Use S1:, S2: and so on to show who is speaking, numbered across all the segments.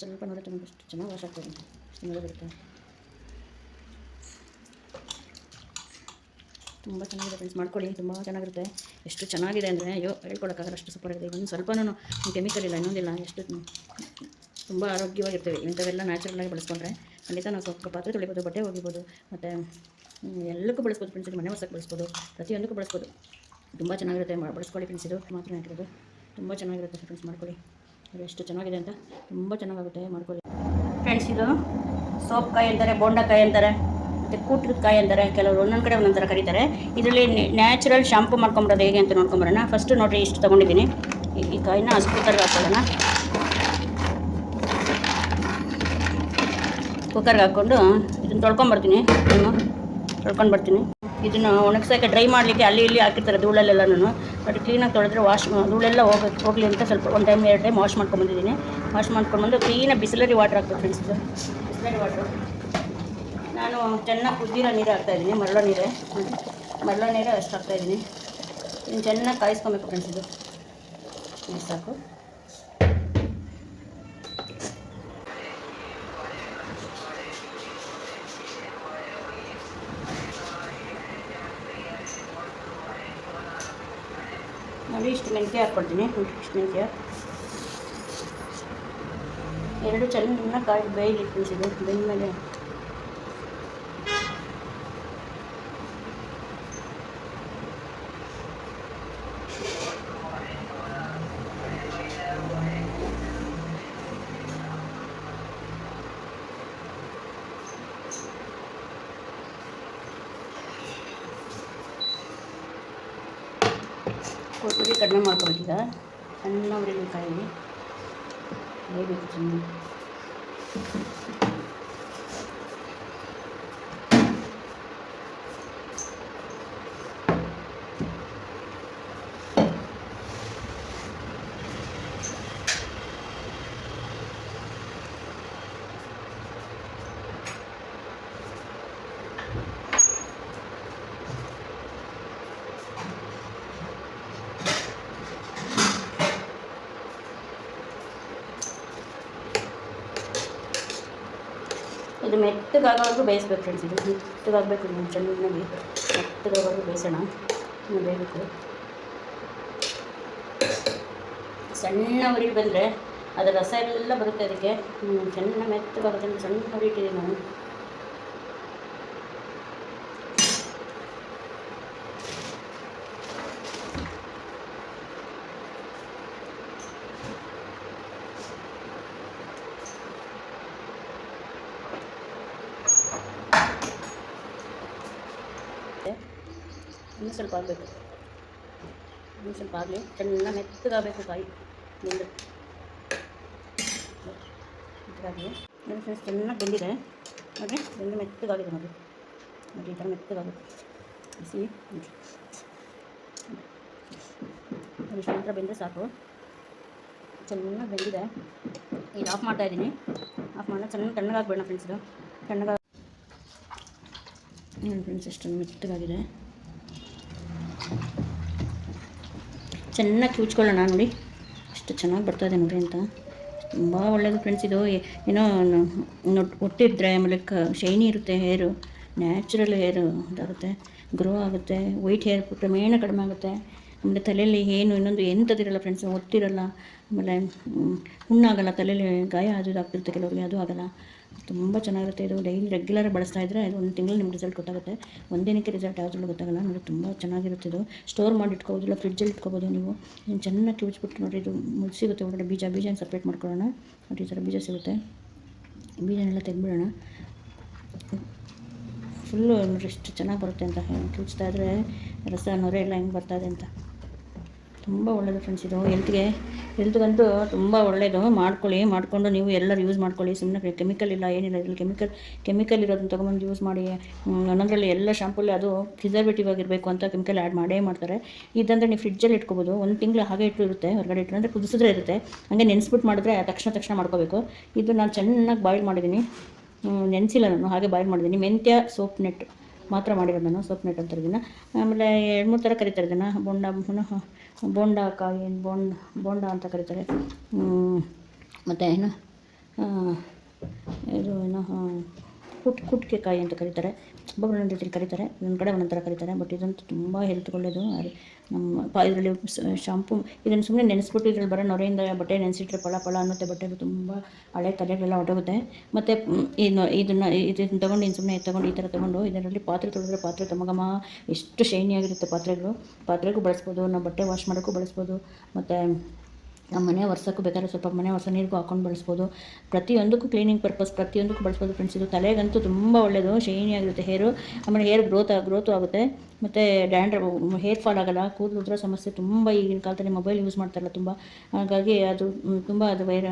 S1: ಸ್ವಲ್ಪ ನೋಡಿದ್ರೆ ನಮಗೆ ಅಷ್ಟು ಚೆನ್ನಾಗಿ ವಾಶ್ ಆಗ್ತದೆ ಮಳೆ ಬರುತ್ತೆ ತುಂಬ ಚೆನ್ನಾಗಿದೆ ಫ್ರೆಂಡ್ಸ್ ಮಾಡ್ಕೊಳ್ಳಿ, ತುಂಬ ಚೆನ್ನಾಗಿರುತ್ತೆ. ಎಷ್ಟು ಚೆನ್ನಾಗಿದೆ ಅಂದರೆ, ಅಯ್ಯೋ, ಹೇಳ್ಕೊಡೋಕ್ಕಾಗಲ್ಲ, ಅಷ್ಟು ಸೂಪರ್ ಆಗಿದೆ ಒಂದು ಸ್ವಲ್ಪನೂ ಕೆಮಿಕಲ್ ಇಲ್ಲ, ಇನ್ನೊಂದಿಲ್ಲ, ಎಷ್ಟು ತುಂಬ ಆರೋಗ್ಯವಾಗಿರ್ತೇವೆ. ಇಂಥವೆಲ್ಲ ನ್ಯಾಚುರಲಾಗಿ ಬಳಸ್ಕೊಂಡ್ರೆ ಖಂಡಿತ ನಾವು ಸ್ವಲ್ಪ ಪಾತ್ರೆ ತೊಳಿಬೋದು, ಬಟ್ಟೆ ಒಗಿಬೋದು, ಮತ್ತು ಎಲ್ಲಕ್ಕೂ ಬಳಸ್ಬೋದು ಫ್ರೆಂಡ್ಸ್ ಮನೆ ಹೊಸಕ್ಕೆ ಬಳಸ್ಬೋದು, ಪ್ರತಿಯೊಂದಕ್ಕೂ ಬಳಸ್ಬೋದು. ತುಂಬ ಚೆನ್ನಾಗಿರುತ್ತೆ ಬಳಸ್ಕೊಳ್ಳಿ ಫ್ರೆಂಡ್ಸ್ ಇದು ಮಾತ್ರ ಹಾಕಿರೋದು ತುಂಬ ಚೆನ್ನಾಗಿರುತ್ತೆ ಫ್ರೆಂಡ್ಸ್ ಮಾಡ್ಕೊಳ್ಳಿ. ಅದು ಎಷ್ಟು ಚೆನ್ನಾಗಿದೆ ಅಂತ. ತುಂಬ ಚೆನ್ನಾಗಾಗುತ್ತೆ, ಮಾಡ್ಕೊಳ್ಳಿ. ಫ್ರೆಂಡ್ಸ್ ಇದು ಸೋಪ್ ಕಾಯಿ ಅಂತಾರೆ ಬೋಂಡಕಾಯಿ ಅಂತಾರೆ, ಮತ್ತು ಕೂಟ್ರದ ಕಾಯಿ ಅಂತಾರೆ, ಕೆಲವರು ಒಂದೊಂದು ಕಡೆ ಒಂದೊಂದು ಥರ ಕರೀತಾರೆ. ಇದರಲ್ಲಿ ನ್ಯಾಚುರಲ್ ಶಾಂಪು ಮಾಡ್ಕೊಂಬರೋದು ಹೇಗೆ ಅಂತ ನೋಡ್ಕೊಂಬರೋಣ. ಫಸ್ಟು ನೋಡಿರಿ ಇಷ್ಟು ತೊಗೊಂಡಿದ್ದೀನಿ. ಈ ಕಾಯಿನ ಕುಕ್ಕರ್ಗೆ ಹಾಕೊಳ್ಳೋಣ. ಕುಕ್ಕರ್ಗೆ ಹಾಕ್ಕೊಂಡು ಇದನ್ನು ತೊಳ್ಕೊಂಬರ್ತೀನಿ. ಬರ್ತೀನಿ ತೊಳ್ಕೊಂಡು ಬರ್ತೀನಿ. ಇದನ್ನು ಒಣಗ್ಸೋಕ್ಕೆ ಡ್ರೈ ಮಾಡಲಿಕ್ಕೆ ಅಲ್ಲಿ ಇಲ್ಲಿ ಹಾಕಿರ್ತಾರೆ ಧೂಳಲ್ಲೆಲ್ಲನೂ ಬಟ್ ಕ್ಲೀನಾಗಿ ತೊಳೆದ್ರೆ ವಾಶ್ ಧೂಳೆಲ್ಲ ಹೋಗಕ್ಕೆ ಹೋಗಲಿ ಅಂತ ಸ್ವಲ್ಪ ಒಂದು ಟೈಮ್ ಎರಡು ಟೈಮ್ ವಾಶ್ ಮಾಡ್ಕೊಂಬಂದಿದ್ದೀನಿ ವಾಶ್ ಮಾಡ್ಕೊಂಡು ಬಂದು ಕ್ಲೀನಾಗಿ ಬಿಸಿಲರಿ ವಾಟರ್ ಹಾಕ್ಬೇಕು ಫ್ರೆಂಡ್ಸ್ ಇದು ಬಿಸಿಲರಿ ವಾಟ್ರು ನಾನು ಚೆನ್ನಾಗಿ ಕುದ್ದಿರೋ ನೀರು ಹಾಕ್ತಾಯಿದ್ದೀನಿ ಮರಳ ನೀರೇ. ಮರಳ ನೀರೇ ಅಷ್ಟು ಹಾಕ್ತಾಯಿದ್ದೀನಿ ಇನ್ನು ಚೆನ್ನಾಗಿ ಕಾಯಿಸ್ಕೊಬೇಕು ಫ್ರೆಂಡ್ಸ್ ಇದು ಸಾಕು. ನೋಡಿ ಇಷ್ಟು ಮೆಂತ್ಯ ಹಾಕ್ಕೊಳ್ತೀನಿ. ಇಷ್ಟು ಮೆಂತ್ಯ. ಎರಡು ಚೆನ್ನಾಗಿ ಕಾಯಿ ಬೇಯಲಿಕ್ಕೆ ಫ್ರೆಂಡ್ಸ್ ಬೆಂದ ಬೆಂದಮೇಲೆ ಕೊಬ್ಬರಿ ಕಡಿಮೆ ಮಾಡ್ಕೊಬೇಕೀಗ ಸಣ್ಣ ಕಾಯಿ ಬೇಯಬೇಕು ಚೆನ್ನಾಗಿ ಇದು ಮೆತ್ತಗಾಗೋವರೆಗೂ ಬೇಯಿಸ್ಬೇಕು ಫ್ರೆಂಡ್ಸ್ ಇದು ಮೆತ್ತಗಾಗಬೇಕು ಇದು ಚೆನ್ನಾಗಿ ಮೆತ್ತಗಾಗೋವರೆಗೂ ಬೇಯಿಸೋಣ ಇನ್ನು ಬೇಯಬೇಕು ಸಣ್ಣ ಉರಿ ಬಂದರೆ ಅದರ ರಸ ಎಲ್ಲ ಬರುತ್ತೆ ಅದಕ್ಕೆ ಹ್ಮ್, ಚೆನ್ನಾಗಿ ಮೆತ್ತಗಾಗುತ್ತೆ ಅಂತ ಸಣ್ಣ ಉರಿ ಇಟ್ಟಿದ್ದೀನಿ ನಾನು ಇನ್ನೂ ಸ್ವಲ್ಪ ಆಗಬೇಕು ಇನ್ನೂ ಸ್ವಲ್ಪ ಆಗಲಿ ಚೆನ್ನಾಗಿ ಮೆತ್ತಗಾಗಬೇಕು ಕಾಯಿ ಬೆಂದು ಮೆತ್ತಗಾಗಲಿ ನೋಡಿ ಫ್ರೆಂಡ್ಸ್ ಚೆನ್ನಾಗಿ ಬೆಂದಿದೆ ನೋಡಿ ಬೆಂದು ಮೆತ್ತಗಾಗಿದೆ ನೋಡಿ ನೋಡಿ ಈ ಥರ ಮೆತ್ತಗಾಗುತ್ತೆ ಬಿಸಿ ನೋಡಿ ಇಷ್ಟು ಮಾತ್ರ ಬೆಂದರೆ ಸಾಕು ಚೆನ್ನಾಗಿ ಬೆಂದಿದೆ ಈಗ ಆಫ್ ಮಾಡ್ತಾ ಇದ್ದೀನಿ ಆಫ್ ಮಾಡೋಣ ಚೆನ್ನಾಗಿ ತಣ್ಣಗಾಗಬೇಡ ಫ್ರೆಂಡ್ಸ್ ಇದು ತಣ್ಣಗಾಗಿ ನೋಡಿ ಫ್ರೆಂಡ್ಸ್ ಎಷ್ಟು ಮೆತ್ತಗಾಗಿದೆ ಚೆನ್ನಾಗಿ ಕಿವುಚ್ಕೊಳ್ಳೋಣ ನೋಡಿ. ಎಷ್ಟು ಚೆನ್ನಾಗಿ ಬರ್ತಾಯಿದೆ ನೋಡಿ ಅಂತ. ತುಂಬ ಒಳ್ಳೆಯದು ಫ್ರೆಂಡ್ಸ್ ಇದು. ಏನೋ ಒಟ್ಟಿದ್ರೆ ಆಮೇಲೆ ಕ, ಶೈನಿ ಇರುತ್ತೆ ಹೇರು ನ್ಯಾಚುರಲ್ ಹೇರು ಇದಾಗುತ್ತೆ. ಗ್ರೋ ಆಗುತ್ತೆ. ವೈಟ್ ಹೇರ್ ಕ್ರಮೇಣ ಕಡಿಮೆ ಆಗುತ್ತೆ. ಆಮೇಲೆ ತಲೆಯಲ್ಲಿ ಏನು, ಇನ್ನೊಂದು ಎಂಥದಿರಲ್ಲ ಫ್ರೆಂಡ್ಸ್ ಒತ್ತಿರಲ್ಲ. ಆಮೇಲೆ ಹುಣ್ಣಾಗಲ್ಲ. ತಲೆಯಲ್ಲಿ ಗಾಯ ಅದು ಇದಾಗ್ತಿರುತ್ತೆ ಕೆಲವರಿಗೆ, ಅದು ಆಗಲ್ಲ. ತುಂಬ ಚೆನ್ನಾಗಿರುತ್ತೆ. ಇದು ಡೈಲಿ ರೆಗ್ಯುಲರ್ ಬಳಸ್ತಾ ಇದ್ದರೆ ಇದು ಒಂದು ತಿಂಗಳು ನಿಮ್ಗೆ ರಿಸಲ್ಟ್ ಗೊತ್ತಾಗುತ್ತೆ. ಒಂದಿನಕ್ಕೆ ರಿಸಲ್ಟ್ ಯಾವುದ್ರಲ್ಲೂ ಗೊತ್ತಾಗಲ್ಲ. ನೋಡಿ ತುಂಬ ಚೆನ್ನಾಗಿರುತ್ತೆ ಇದು. ಸ್ಟೋರ್ ಮಾಡಿ ಇಟ್ಕೋಬೋದು, ಇಲ್ಲ ಫ್ರಿಡ್ಜಲ್ಲಿ ಇಟ್ಕೋಬೋದು ನೀವು. ಚೆನ್ನಾಗಿ ಕಿವಿಚ್ಬಿಟ್ಟು ನೋಡಿ ಇದು ಸಿಗುತ್ತೆ ಒಳಗಡೆ. ಬೀಜ ಬೀಜನ ಸಪ್ರೇಟ್ ಮಾಡ್ಕೊಳ್ಳೋಣ? ನೋಡಿ, ಈ ಥರ ಬೀಜ ಸಿಗುತ್ತೆ. ಬೀಜನೆಲ್ಲ ತೆಗೆದ್ಬಿಡೋಣ. ಫುಲ್ಲು ಎಷ್ಟು ಚೆನ್ನಾಗಿ ಬರುತ್ತೆ ಅಂತ. ಕಿವಿಚ್ತಾ ಇದ್ದರೆ ರಸ, ನೊರೆ ಎಲ್ಲ ಹೆಂಗೆ ಬರ್ತಾಯಿದೆ ಅಂತ. ತುಂಬ ಒಳ್ಳೆಯದು ಫ್ರೆಂಡ್ಸ್ ಇದು. ಹೆಲ್ತ್ಗೆ ಹೆಲ್ತ್ಗಂತೂ ತುಂಬ ಒಳ್ಳೆಯದು ಮಾಡ್ಕೊಳ್ಳಿ, ಮಾಡಿಕೊಂಡು ನೀವು ಎಲ್ಲರೂ ಯೂಸ್ ಮಾಡ್ಕೊಳ್ಳಿ. ಸುಮ್ಮನೆ ಕೆಮಿಕಲ್ ಇಲ್ಲ, ಏನಿಲ್ಲ. ಇದ್ರಲ್ಲಿ ಕೆಮಿಕಲ್ ಕೆಮಿಕಲ್ ಇರೋದನ್ನ ತೊಗೊಂಬಂದು ಯೂಸ್ ಮಾಡಿ ಒಂದೊಂದರಲ್ಲಿ ಎಲ್ಲ ಶಾಂಪೂಲಿ ಅದು ಪ್ರಿಸರ್ವೇಟಿವ್ ಆಗಿರಬೇಕು ಅಂತ ಕೆಮಿಕಲ್ ಆ್ಯಡ್ ಮಾಡೇ ಮಾಡ್ತಾರೆ. ಇದಂದರೆ ನೀವು ಫ್ರಿಡ್ಜಲ್ಲಿ ಇಟ್ಕೋಬೋದು. ಒಂದು ತಿಂಗಳು ಹಾಗೆ ಇಟ್ಟು ಇರುತ್ತೆ, ಹೊರಗಡೆ ಇಟ್ಟು ಅಂದರೆ ಕುದಿಸಿದ್ರೆ ಇರುತ್ತೆ. ಹಾಗೆ ನೆನೆಸ್ಬಿಟ್ಟು ಮಾಡಿದ್ರೆ ತಕ್ಷಣ ತಕ್ಷಣ ಮಾಡ್ಕೋಬೇಕು. ಇದು ನಾನು ಚೆನ್ನಾಗಿ ಬಾಯ್ಲ್ ಮಾಡಿದ್ದೀನಿ ನೆನೆಸಿಲ್ಲ ನಾನು, ಹಾಗೆ ಬಾಯ್ಲ್ ಮಾಡಿದ್ದೀನಿ ಮೆಂತ್ಯ ಸೋಪ್ ನೆಟ್ ಮಾತ್ರ ಮಾಡಿರೋದು ನಾನು ಸೋಪ್ ನೆಟ್ ಅಂತ ಇದನ್ನು ಆಮೇಲೆ ಎರಡು ಮೂರು ಥರ ಕರಿತಾರೆ ಇದನ್ನು ಬೋಂಡ ಪುನಃ ಬೋಂಡ ಕಾಯಿ ಬೋಂಡ ಬೋಂಡ ಅಂತ ಕರೀತಾರೆ. ಮತ್ತು ಏನು? ಇದು ಏನು? ಕುಟ್ ಕುಟ್ಕೆ ಕಾಯಿ ಅಂತ ಕರೀತಾರೆ. ತುಂಬ ಒಂದೊಂದು ರೀತಿಲಿ ಕರೀತಾರೆ. ನನ್ನ ಕಡೆ ಒಂದೊಂದು ಥರ ಕರೀತಾರೆ ಬಟ್ ಇದಂತೂ ತುಂಬ ಹೆಲ್ತ್ ಒಳ್ಳೆಯದು ನಮ್ಮ ಇದರಲ್ಲಿ ಶಾಂಪು ಇದನ್ನು ಸುಮ್ಮನೆ ನೆನೆಸ್ಬಿಟ್ಟು ಇದ್ರಲ್ಲಿ ಬರೋ ನೊರೆಯಿಂದ ಬಟ್ಟೆ ನೆನೆಸಿಟ್ರೆ ಫಳ ಫಳ ಅನ್ನುತ್ತೆ ಬಟ್ಟೆದು ತುಂಬ ಹಳೆ ತಲೆಗಳೆಲ್ಲ ಹೊಟ್ಟೋಗುತ್ತೆ ಮತ್ತು ಇನ್ನು ಇದನ್ನು ಇದನ್ನು ತೊಗೊಂಡು ಇನ್ನು ಸುಮ್ಮನೆ ತೊಗೊಂಡು, ಈ ಥರ ತೊಗೊಂಡು, ಇದರಲ್ಲಿ ಪಾತ್ರೆ ತೊಳೆದ್ರೆ ಪಾತ್ರೆ ತಮಗಮ ಎಷ್ಟು ಶೈನಿಯಾಗಿರುತ್ತೆ ಪಾತ್ರೆಗಳು. ಪಾತ್ರೆಗೂ ಬಳಸ್ಬೋದು, ನಾವು ಬಟ್ಟೆ ವಾಶ್ ಮಾಡೋಕ್ಕೂ ಬಳಸ್ಬೋದು. ಮತ್ತು ನಮ್ಮ ಮನೆ ಒರ್ಸೋಕ್ಕೂ ಬೇಕಾದ್ರೆ ಸ್ವಲ್ಪ ಮನೆ ವರ್ಷ ನೀರಿಗೂ ಹಾಕೊಂಡು ಬಳಸ್ಬೋದು. ಪ್ರತಿಯೊಂದಕ್ಕೂ ಕ್ಲೀನಿಂಗ್ ಪರ್ಪಸ್ ಪ್ರತಿಯೊಂದಕ್ಕೂ ಬಳಸ್ಬೋದು ಫ್ರೆಂಡ್ಸ್ ಇದು ತಲೆಗಂತೂ ತುಂಬ ಒಳ್ಳೆಯದು ಶೈನಿ ಆಗಿರುತ್ತೆ ಹೇರು ಆಮೇಲೆ ಹೇರ್ ಗ್ರೋತ್ ಗ್ರೋತು ಆಗುತ್ತೆ. ಮತ್ತು ಡ್ಯಾಂಡ್ರ ಹೇರ್ ಫಾಲ್ ಆಗಲ್ಲ, ಕೂದಲು ಉದುರೋ ಸಮಸ್ಯೆ ತುಂಬ ಈಗಿನ ಕಾಲದಲ್ಲಿ ಮೊಬೈಲ್ ಯೂಸ್ ಮಾಡ್ತಾರಲ್ಲ ತುಂಬ. ಹಾಗಾಗಿ ಅದು ತುಂಬ ಅದು ವೈರ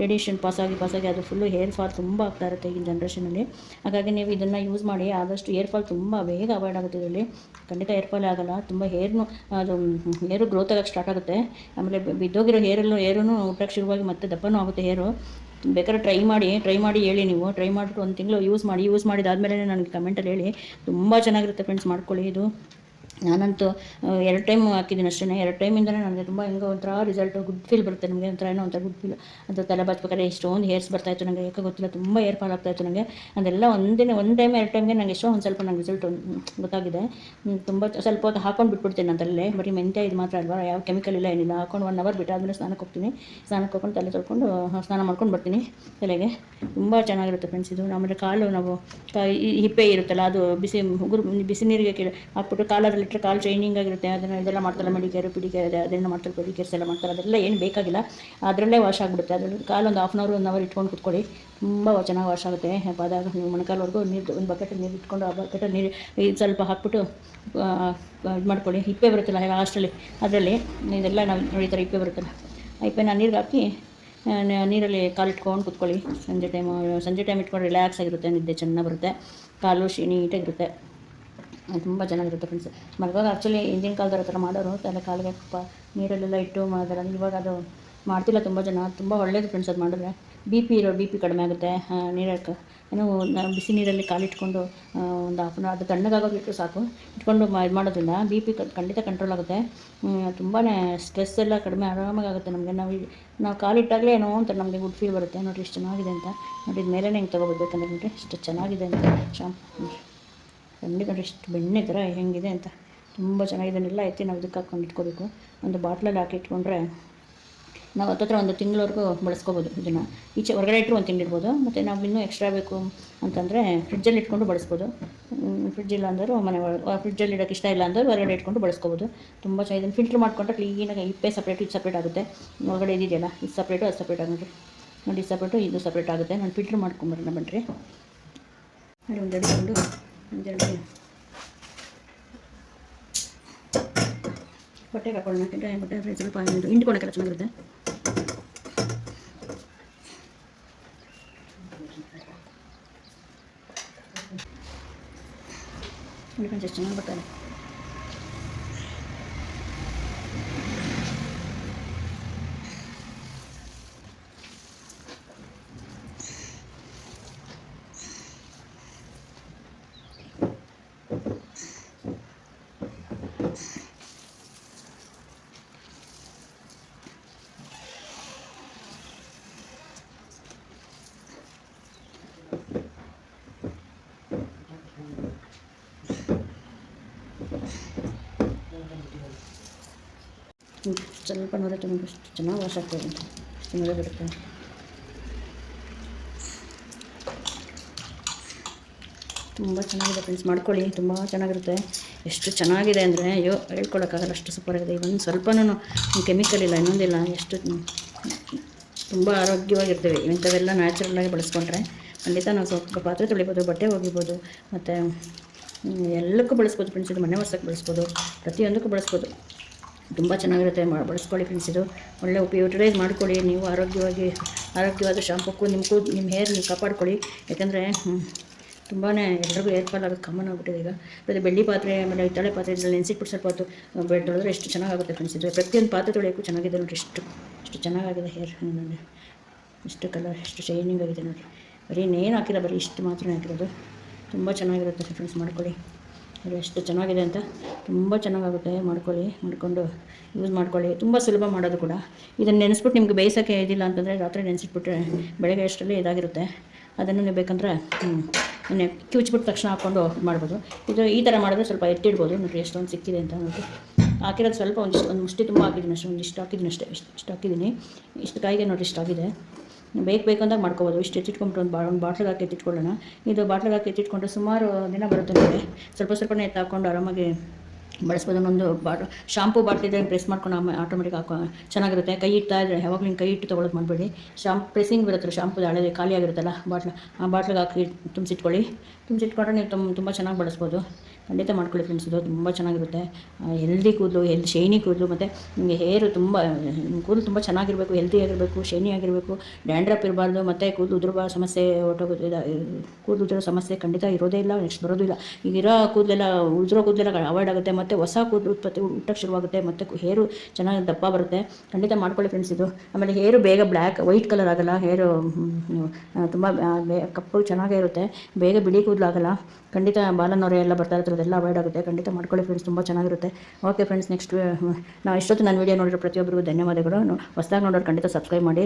S1: ರೇಡಿಯೇಷನ್ ಪಾಸಾಗಿ ಪಾಸಾಗಿ ಅದು ಫುಲ್ಲು ಹೇರ್ ಫಾಲ್ ತುಂಬ ಆಗ್ತಾ ಇರುತ್ತೆ ಈಗಿನ ಜನ್ರೇಷನಲ್ಲಿ ಹಾಗಾಗಿ ನೀವು ಇದನ್ನು ಯೂಸ್ ಮಾಡಿ, ಆದಷ್ಟು ಹೇರ್ ಫಾಲ್ ತುಂಬ ಬೇಗ ಅವಾಯ್ಡ್ ಆಗುತ್ತೆ ಇದರಲ್ಲಿ. ಖಂಡಿತ ಹೇರ್ ಫಾಲ್ ಆಗೋಲ್ಲ, ತುಂಬ ಹೇರ್ನು, ಅದು ಹೇರು ಗ್ರೋತ್ ಆಗೋಕ್ಕೆ ಸ್ಟಾರ್ಟ್ ಆಗುತ್ತೆ. ಆಮೇಲೆ ಬಿದ್ದೋಗಿರೋ ಹೇರಲ್ಲೂ ಹೇರೂ ಊಟಕ್ಕೆ ಶುರುವಾಗಿ ಮತ್ತೆ ದಪ್ಪನೂ ಆಗುತ್ತೆ ಹೇರು. ಬೇಕಾದ್ರೆ ಟ್ರೈ ಮಾಡಿ ಟ್ರೈ ಮಾಡಿ ಹೇಳಿ ನೀವು. ಟ್ರೈ ಮಾಡಿಬಿಟ್ಟು ಒಂದು ತಿಂಗಳು ಯೂಸ್ ಮಾಡಿ ಯೂಸ್ ಮಾಡಿದಾದ್ಮೇಲೆ ನನಗೆ ಕಮೆಂಟಲ್ಲಿ ಹೇಳಿ. ತುಂಬ ಚೆನ್ನಾಗಿರುತ್ತೆ ಫ್ರೆಂಡ್ಸ್ ಮಾಡ್ಕೊಳ್ಳಿ ಇದು. ನಾನಂತೂ ಎರಡು ಟೈಮ್ ಹಾಕಿದ್ದೀನಿ ಅಷ್ಟೇ ಎರಡು ಟೈಮಿಂದಲೇ ನನಗೆ ತುಂಬ ಹೆಂಗೋ ಒಂಥರ ರಿಸಲ್ಟ್ ಗುಡ್ ಫೀಲ್ ಬರುತ್ತೆ ನಮಗೆ. ಒಂಥರ ಏನೋ ಒಂಥರ ಗುಡ್ ಫೀಲ್ ಅಂತ ತಲೆ ಬಾಚ್ಬೇಕಾದ್ರೆ ಎಷ್ಟೊಂದು ಹೇರ್ಸ್ ಬರ್ತಾಯಿತ್ತು ನನಗೆ ಯಾಕೆ ಗೊತ್ತಿಲ್ಲ, ತುಂಬ ಹೇರ್ ಫಾಲ್ ಆಗ್ತಾಯಿತ್ತು ನನಗೆ ಅದೆಲ್ಲ ಒಂದಿನ, ಒಂದು ಟೈಮ್ ಎರಡು ಟೈಮ್ಗೆ ನನಗೆ ಎಷ್ಟೋ ಒಂದು ಸ್ವಲ್ಪ ನನಗೆ ರಿಸಲ್ಟ್ ಗೊತ್ತಾಗಿದೆ. ತುಂಬ ಸ್ವಲ್ಪ ಹೊತ್ತು ಹಾಕೊಂಡು ಬಿಟ್ಬಿಡ್ತೀನಿ ನಾನು ತಲೆ ಬರೀ ಮೆಂತ್ಯ ಇದು ಮಾತ್ರ ಅಲ್ವಾ? ಯಾವ ಕೆಮಿಕಲ್ ಇಲ್ಲ, ಏನಿಲ್ಲ. ಹಾಕೊಂಡು ಒನ್ ಅವರ್ ಬಿಟ್ಟು ಆದಮೇಲೆ ಸ್ನಾನಕ್ಕೆ ಹೋಗ್ತೀನಿ. ಸ್ನಾನಕ್ಕೆ ಹೋಗ್ಕೊಂಡು ತಲೆ ತೊಳ್ಕೊಂಡು ಸ್ನಾನ ಮಾಡ್ಕೊಂಡು ಬರ್ತೀನಿ ತಲೆಗೆ. ತುಂಬ ಚೆನ್ನಾಗಿರುತ್ತೆ ಫ್ರೆಂಡ್ಸ್ ಇದು. ಆಮೇಲೆ ಕಾಲು ನಾವು ಹಿಪ್ಪೆ ಇರುತ್ತಲ್ಲ, ಅದು ಬಿಸಿ ಉಗುರು ಬಿಸಿ ನೀರಿಗೆ ಹಾಕ್ಬಿಟ್ಟು ಕಾಲಲ್ಲಿ ಬಿಟ್ಟರೆ ಕಾಲು ಟ್ರೈನಿಂಗ್ ಆಗಿರುತ್ತೆ, ಅದನ್ನು ಇದೆಲ್ಲ ಮಾಡ್ತಾರೆ ಮೆಡಿಕೇರು ಪಿಡಿಕೇರ್ ಅದನ್ನು ಮಾಡ್ತಾರೆ ಪೆಡಿಕೇರ್ಸ್ ಎಲ್ಲ ಮಾಡ್ತಾರೆ, ಅದೆಲ್ಲ ಏನು ಬೇಕಾಗಿಲ್ಲ. ಅದರಲ್ಲೇ ವಾಶ್ ಆಗಿಬಿಡುತ್ತೆ. ಅದರಲ್ಲಿ ಕಾಲು ಒಂದು half an hour one hour ಇಟ್ಕೊಂಡು ಕುತ್ಕೊಳ್ಳಿ. ತುಂಬ ಚೆನ್ನಾಗಿ ವಾಶ್ ಆಗುತ್ತೆ. ನೀವು ಮೊಣಕಾಲ್ವರೆಗೂ ನೀರು ಒಂದು ಬಕೆಟ್ ನೀರು ಇಟ್ಕೊಂಡು ಆ ಬಕೆಟಲ್ಲಿ ನೀರು ಇದು ಸ್ವಲ್ಪ ಹಾಕ್ಬಿಟ್ಟು ಇದು ಮಾಡ್ಕೊಳ್ಳಿ. ಹಿಪ್ಪೆ ಬರುತ್ತಲ್ಲ ಲಾಸ್ಟಲ್ಲಿ ಅದರಲ್ಲಿ ಇದೆಲ್ಲ ನಾವು ನೋಡಿತಾರೆ ಹಿಪ್ಪೆ ಬರುತ್ತಲ್ಲ. ಹಿಪ್ಪೆ ನಾನು ನೀರಿಗೆ ಹಾಕಿ ನೀರಲ್ಲಿ ಕಾಲು ಇಟ್ಕೊಂಡು ಕುತ್ಕೊಳ್ಳಿ. ಸಂಜೆ ಟೈಮು ಸಂಜೆ ಟೈಮ್ ಇಟ್ಕೊಂಡು ರಿಲ್ಯಾಕ್ಸ್ ಆಗಿರುತ್ತೆ, ನಿದ್ದೆ ಚೆನ್ನಾಗಿ ಬರುತ್ತೆ. ಕಾಲು ಶಿ, ನೀಟಾಗಿರುತ್ತೆ. ತುಂಬ ಚೆನ್ನಾಗಿರುತ್ತೆ ಫ್ರೆಂಡ್ಸ್ ಮಲಗುವಾಗ ಆ್ಯಕ್ಚುಲಿ ಹಿಂದಿನ ಕಾಲದವ್ರ ಥರ ಮಾಡೋರು, ತಲೆ ಕಾಲಿಗೆ ಪ, ನೀರಲ್ಲೆಲ್ಲ ಇಟ್ಟು ಮಾಡಿದ್ರೆ ಇವಾಗ ಅದು ಮಾಡ್ತಿಲ್ಲ ತುಂಬ ಜನ, ತುಂಬ ಒಳ್ಳೇದು ಫ್ರೆಂಡ್ಸ್ ಅದು ಮಾಡಿದ್ರೆ. ಬಿ ಪಿ ಇರೋ ಬಿ ಪಿ ಕಡಿಮೆ ಆಗುತ್ತೆ. ನೀರಕ್ಕೆ ಏನು ಬಿಸಿ ನೀರಲ್ಲಿ ಕಾಲಿಟ್ಕೊಂಡು ಒಂದು ಹಾಫ್ ಅದು ತಣ್ಣಗಾಗೋದು ಇಟ್ಟು ಸಾಕು. ಇಟ್ಕೊಂಡು ಇದು ಮಾಡೋದ್ರಿಂದ ಬಿ ಪಿ ಖಂಡಿತ ಕಂಟ್ರೋಲ್ ಆಗುತ್ತೆ. ತುಂಬಾ ಸ್ಟ್ರೆಸ್ ಎಲ್ಲ ಕಡಿಮೆ ಆರಾಮಾಗಿ ಆಗುತ್ತೆ ನಮಗೆ. ನಾವು ನಾವು ಕಾಲಿಟ್ಟಾಗಲೇ ಏನೋ ಅಂತ ನಮಗೆ ಗುಡ್ ಫೀಲ್ ಬರುತ್ತೆ. ನೋಡಿರಿ, ಇಷ್ಟು ಚೆನ್ನಾಗಿದೆ ಅಂತ. ನೋಡಿದ ಮೇಲೆ ಹೆಂಗೆ ತೊಗೋಬೋದಬೇಕಂದ್ರೆ ನೋಡಿರಿ ಇಷ್ಟು ಚೆನ್ನಾಗಿದೆ ಅಂತ. ಶಾಂಪು ಖಂಡಿತ ಎಷ್ಟು ಬೆಣ್ಣೆ ಥರ ಹೆಂಗಿದೆ ಅಂತ ತುಂಬ ಚೆನ್ನಾಗಿದನ್ನೆಲ್ಲ ಎತ್ತಿ ನಾವು ಇದಕ್ಕೆ ಹಾಕ್ಕೊಂಡು ಇಟ್ಕೋಬೇಕು. ಒಂದು ಬಾಟ್ಲಲ್ಲಿ ಹಾಕಿ ಇಟ್ಕೊಂಡ್ರೆ ನಾವು ಹತ್ತತ್ರ ಒಂದು ತಿಂಗಳವರೆಗೂ ಬಳಸ್ಕೋಬೋದು ಇದನ್ನು. ಈಚೆ ಹೊರಗಡೆ ಇಟ್ಟರು ಒಂದು ತಿಂಗಳಿರ್ಬೋದು ಮತ್ತು ನಾವು ಇನ್ನೂ ಎಕ್ಸ್ಟ್ರಾ ಬೇಕು ಅಂತಂದರೆ ಫ್ರಿಡ್ಜಲ್ಲಿ ಇಟ್ಕೊಂಡು ಬಳಸ್ಬೋದು. ಫ್ರಿಜ್ ಇಲ್ಲ ಅಂದರೆ ಮನೆ ಫ್ರಿಡ್ಜಲ್ಲಿ ಇಡೋಕ್ಕೆ ಇಷ್ಟ ಇಲ್ಲ ಅಂದರೆ ಹೊರಗಡೆ ಇಟ್ಕೊಂಡು ಬಳಸ್ಕೋಬೋದು. ತುಂಬ ಚೆನ್ನಾಗಿ ಫಿಲ್ಟ್ರ್ ಮಾಡಿಕೊಂಡ್ರೆ ಕ್ಲೀನಾಗಿ ಇಪ್ಪೇ ಸಪ್ರೇಟ್ ಇದು ಸಪ್ರೇಟ್ ಆಗುತ್ತೆ. ಹೊರಗಡೆ ಇದೆಯಲ್ಲ ಇದು ಸಪ್ರೇಟು ಅದು ಸಪ್ರೇಟ್ ಆಗುತ್ತೆ. ನೋಡಿ ಸಪ್ರೇಟು ಇದು ಸಪ್ರೇಟ್ ಆಗುತ್ತೆ. ನಾನು ಫಿಲ್ಟ್ರ್ ಮಾಡ್ಕೊಂಬರೋಣ ಬನ್ನಿರಿ ಅಲ್ಲಿ ಒಂದು ಎಡ್ಕೊಂಡು ಒಂದೆರಡು ಬಟ್ಟೆಗೆ ಹಾಕೊಳ್ಳೋಣ ಯಾಕೆಂದರೆ ಬಟ್ಟೆ ಸ್ವಲ್ಪ ಹಿಂಡ್ಕೊಳಕ್ಕೆಲ್ಲ ಚೆನ್ನಾಗಿರುತ್ತೆ ಎಷ್ಟು ಚೆನ್ನಾಗಿ ಬರ್ತಾರೆ ಸ್ವಲ್ಪ ನೋಡಿದ್ರೆ ತುಂಬ ಅಷ್ಟು ಚೆನ್ನಾಗಿ ವಾಶ್ ಆಗ್ತದೆ ಬಿಡುತ್ತೆ ತುಂಬ ಚೆನ್ನಾಗಿದೆ ಫ್ರೆಂಡ್ಸ್ ಮಾಡ್ಕೊಳ್ಳಿ. ತುಂಬ ಚೆನ್ನಾಗಿರುತ್ತೆ. ಎಷ್ಟು ಚೆನ್ನಾಗಿದೆ ಅಂದರೆ, ಅಯ್ಯೋ, ಹೇಳ್ಕೊಳಕ್ಕಾಗಲ್ಲ. ಅಷ್ಟು ಸೂಪರಾಗಿದೆ ಇವನು ಸ್ವಲ್ಪನೂ ಕೆಮಿಕಲ್ ಇಲ್ಲ, ಇನ್ನೊಂದಿಲ್ಲ. ಎಷ್ಟು ತುಂಬ ಆರೋಗ್ಯವಾಗಿರ್ತೇವೆ. ಇಂಥವೆಲ್ಲ ನ್ಯಾಚುರಲ್ಲಾಗಿ ಬಳಸ್ಕೊಂಡ್ರೆ ಖಂಡಿತ ನಾವು ಸ್ವಲ್ಪ ಪಾತ್ರೆ ತೊಳಿಬೋದು, ಬಟ್ಟೆ ಒಗಿಬೋದು, ಮತ್ತು ಎಲ್ಲಕ್ಕೂ ಬಳಸ್ಬೋದು ಫ್ರೆಂಡ್ಸ್ ಇದು ಮನೆ ವರ್ಷಕ್ಕೆ ಬಳಸ್ಬೋದು, ಪ್ರತಿಯೊಂದಕ್ಕೂ ಬಳಸ್ಬೋದು. ತುಂಬ ಚೆನ್ನಾಗಿರುತ್ತೆ. ಬಳಸ್ಕೊಳ್ಳಿ ಫ್ರೆಂಡ್ಸ್ ಇದು. ಒಳ್ಳೆ ಉಪಯೋಗ ಯುಟಿಲೈಸ್ ಮಾಡ್ಕೊಳ್ಳಿ. ನೀವು ಆರೋಗ್ಯವಾಗಿ, ಆರೋಗ್ಯವಾದ ಶಾಂಪಕ್ಕೂ ಕೂದ್ ನಿಮ್ಮ ಹೇರ್ ನೀವು ಕಾಪಾಡ್ಕೊಳ್ಳಿ. ಯಾಕಂದರೆ ತುಂಬಾ ಎಲ್ಲರಿಗೂ ಹೇರ್ ಫಾಲ್ ಆಗೋದು ಕಾಮನ್ ಆಗಿಬಿಟ್ಟಿದೆ ಈಗ. ಮತ್ತು ಬೆಳ್ಳಿ ಪಾತ್ರೆ, ಆಮೇಲೆ ಹಿತ್ತಾಳೆ ಪಾತ್ರೆ, ಇದರಲ್ಲಿ ನೆನೆಸಿಟ್ಬಿಟ್ಟು ಸ್ವಲ್ಪ ಹೊತ್ತು ಬೆಡ್ ತೊಳೆದ್ರೆ ಎಷ್ಟು ಚೆನ್ನಾಗಾಗುತ್ತೆ ಫ್ರೆಂಡ್ಸ್ ಇದು. ಪ್ರತಿಯೊಂದು ಪಾತ್ರೆ ತೊಳೆಯೋಕ್ಕೂ ಚೆನ್ನಾಗಿದೆ ನೋಡಿ ಎಷ್ಟು ಎಷ್ಟು ಚೆನ್ನಾಗಾಗಿದೆ ಹೇರ್ ನೋಡಿ. ಎಷ್ಟು ಕಲರ್ ಎಷ್ಟು ಶೈನಿಂಗ್ ಆಗಿದೆ ನೋಡಿ ಬರೀ ಇನ್ನೇನು ಹಾಕಿಲ್ಲ, ಬರೀ ಇಷ್ಟು ಮಾತ್ರ ಹಾಕಿರೋದು. ತುಂಬ ಚೆನ್ನಾಗಿರುತ್ತೆ ಫ್ರೆಂಡ್ಸ್ ಮಾಡ್ಕೊಳ್ಳಿ. ಅದು ಎಷ್ಟು ಚೆನ್ನಾಗಿದೆ ಅಂತ ತುಂಬ ಚೆನ್ನಾಗಾಗುತ್ತೆ, ಮಾಡ್ಕೊಳ್ಳಿ, ಮಾಡಿಕೊಂಡು ಯೂಸ್ ಮಾಡ್ಕೊಳ್ಳಿ. ತುಂಬ ಸುಲಭ ಮಾಡೋದು ಕೂಡ. ಇದನ್ನು ನೆನೆಸ್ಬಿಟ್ಟು ನಿಮ್ಗೆ ಬೇಯಿಸೋಕ್ಕೆ ಇದಿಲ್ಲ ಅಂತಂದರೆ ರಾತ್ರಿ ನೆನೆಸಿಟ್ಬಿಟ್ರೆ ಬೆಳಗ್ಗೆ ಅಷ್ಟರಲ್ಲಿ ಇದಾಗಿರುತ್ತೆ. ಅದನ್ನು ನೀವು ಬೇಕಂದ್ರೆ ಕಿವುಚ್ಬಿಟ್ಟು ತಕ್ಷಣ ಹಾಕ್ಕೊಂಡು ಮಾಡ್ಬೋದು. ಇದು ಈ ಥರ ಮಾಡಿದ್ರೆ ಸ್ವಲ್ಪ ಎತ್ತಿಡ್ಬೋದು, ನೋಡಿರಿ ಎಷ್ಟೊಂದು ಸಿಕ್ಕಿದೆ ಅಂತ ನೋಡಿ ಹಾಕಿರೋದು ಸ್ವಲ್ಪ ಒಂದಿಷ್ಟು, ಒಂದು ಮುಷ್ಟಿ ತುಂಬ ಹಾಕಿದ್ದೀನಿ ಅಷ್ಟೇ, ಒಂದಿಷ್ಟು ಹಾಕಿದ್ದೀನಿ ಅಷ್ಟೇ, ಇಷ್ಟು ಇಷ್ಟು ಹಾಕಿದ್ದೀನಿ. ಇಷ್ಟು ಕಾಯಿಗೆ ನೋಡಿ ಇಷ್ಟು ಆಗಿದೆ ಬೇಕು ಬೇಕು ಅಂದಾಗ ಮಾಡ್ಕೋಬೋದು. ಇಷ್ಟು ಎತ್ತಿಟ್ಕೊಂಡ್ಬಿಟ್ಟು ಒಂದು ಬಾ ಒಂದು ಬಾಟ್ಲಿಗೆ ಹಾಕಿ ಎತ್ತಿಟ್ಕೊಳ್ಳೋಣ. ಇದು ಬಾಟ್ಲಿಗೆ ಹಾಕಿ ಎತ್ತಿಟ್ಕೊಂಡ್ರೆ ಸುಮಾರು ದಿನ ಬರುತ್ತೆ ನಿಮಗೆ ಸ್ವಲ್ಪ ಸ್ವಲ್ಪನೇ ಎತ್ತಾಕೊಂಡು ಆರಾಮಾಗಿ ಬಳಸ್ಬೋದು ಒಂದು ಬಾಟ್ ಶಾಂಪು ಬಾಟ್ಲಿದೆ ಪ್ರೆಸ್ ಮಾಡ್ಕೊಂಡು ಆಮೇಲೆ ಆಟೋಮೆಟಿಕ್ ಹಾಕೋ, ಚೆನ್ನಾಗಿರುತ್ತೆ. ಕೈ ಇಡ್ತಾ ಇದ್ದರೆ ಯಾವಾಗ ನೀವು ಕೈ ಇಟ್ಟು ತೊಗೊಳೋದು ಮಾಡಬೇಡಿ. ಶಾಂಪ್ ಪ್ರೆಸ್ಸಿಂಗ್ ಬರುತ್ತೆ ಶಾಂಪು ಹಳೆ ಖಾಲಿ ಆಗಿರುತ್ತಲ್ಲ ಬಾಟ್ಲು, ಆ ಬಾಟ್ಲಿಗೆ ಹಾಕಿ ತುಂಬಿಸಿಟ್ಕೊಳ್ಳಿ. ತುಂಬಿಸಿಟ್ಕೊಂಡ್ರೆ ನೀವು ತುಂಬ ತುಂಬ ಚೆನ್ನಾಗಿ ಬಳಸ್ಬೋದು. ಖಂಡಿತ ಮಾಡ್ಕೊಳ್ಳಿ ಫ್ರೆಂಡ್ಸ್ ಇದು ತುಂಬ ಚೆನ್ನಾಗಿರುತ್ತೆ. ಹೆಲ್ದಿ ಕೂದಲು ಹೆಲ್ ಶೈನಿ ಕೂದಲು ಮತ್ತು ನಿಮಗೆ ಹೇರು ತುಂಬ ಕೂದಲು ತುಂಬ ಚೆನ್ನಾಗಿರಬೇಕು ಹೆಲ್ದಿ ಆಗಿರಬೇಕು ಶೈನಿ ಆಗಿರಬೇಕು. ಡ್ಯಾಂಡ್ರಪ್ ಇರಬಾರ್ದು, ಮತ್ತು ಕೂದಲು ಉದುರುವ ಸಮಸ್ಯೆ ಹೊಟ್ಟೋಗೋದು ಕೂದಲು ಉದುರೋ ಸಮಸ್ಯೆ ಖಂಡಿತ ಇರೋದೇ ಇಲ್ಲ ನೆಕ್ಸ್ಟ್ ಬರೋದಿಲ್ಲ ಈಗ ಈಗಿರೋ ಕೂದಲೆಲ್ಲ ಉದುರೋ ಕೂದಲೆಲ್ಲ ಅವಾಯ್ಡ್ ಆಗುತ್ತೆ, ಮತ್ತು ಹೊಸ ಕೂದಲು ಉತ್ಪತ್ತಿ ಹುಟ್ಟಕ್ಕೆ ಶುರುವಾಗುತ್ತೆ, ಮತ್ತು ಹೇರು ಚೆನ್ನಾಗಿ ದಪ್ಪ ಬರುತ್ತೆ. ಖಂಡಿತ ಮಾಡ್ಕೊಳ್ಳಿ ಫ್ರೆಂಡ್ಸ್ ಇದು. ಆಮೇಲೆ ಹೇರು ಬೇಗ ಬ್ಲ್ಯಾಕ್ ವೈಟ್ ಕಲರ್ ಆಗಲ್ಲ. ಹೇರು ತುಂಬ ಕಪ್ಪು ಚೆನ್ನಾಗೇ ಇರುತ್ತೆ. ಬೇಗ ಬಿಳಿ ಕೂದಲು ಆಗಲ್ಲ. ಖಂಡಿತ ಬಾಲನವರೆ ಎಲ್ಲ ಬರ್ತಾ ಇರ್ತಾರೆ, ಅದೆಲ್ಲ ಅವಾಯ್ಡ್ ಆಗುತ್ತೆ. ಖಂಡಿತ ಮಾಡ್ಕೊಳ್ಳಿ ಫ್ರೆಂಡ್ಸ್ ತುಂಬ ಚೆನ್ನಾಗಿರುತ್ತೆ. ಓಕೆ ಫ್ರೆಂಡ್ಸ್ ನೆಕ್ಸ್ಟ್ ನಾವು ಇಷ್ಟೊತ್ತು ನನ್ನ ವೀಡಿಯೋ ನೋಡಿರೋ ಪ್ರತಿಯೊಬ್ಬರಿಗೂ ಧನ್ಯವಾದಗಳು. ಹೊಸದಾಗಿ ನೋಡೋರು ಖಂಡಿತ ಸಬ್ಸ್ಕ್ರೈಬ್ ಮಾಡಿ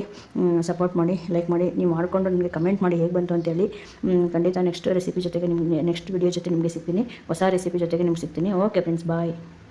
S1: ಸಪೋರ್ಟ್ ಮಾಡಿ ಲೈಕ್ ಮಾಡಿ. ನೀವು ಮಾಡಿಕೊಂಡು ನಿಮಗೆ ಕಮೆಂಟ್ ಮಾಡಿ ಹೇಗೆ ಬಂತು ಅಂತೇಳಿ ಖಂಡಿತ ನೆಕ್ಸ್ಟ್ ರೆಸಿಪಿ ಜೊತೆಗೆ ನಿಮಗೆ ನೆಕ್ಸ್ಟ್ ವಿಡಿಯೋ ಜೊತೆ ನಿಮಗೆ ಸಿಗ್ತೀನಿ. ಹೊಸ ರೆಸಿಪಿ ಜೊತೆಗೆ ನಿಮ್ಗೆ ಸಿಗ್ತೀನಿ. Okay friends Bye.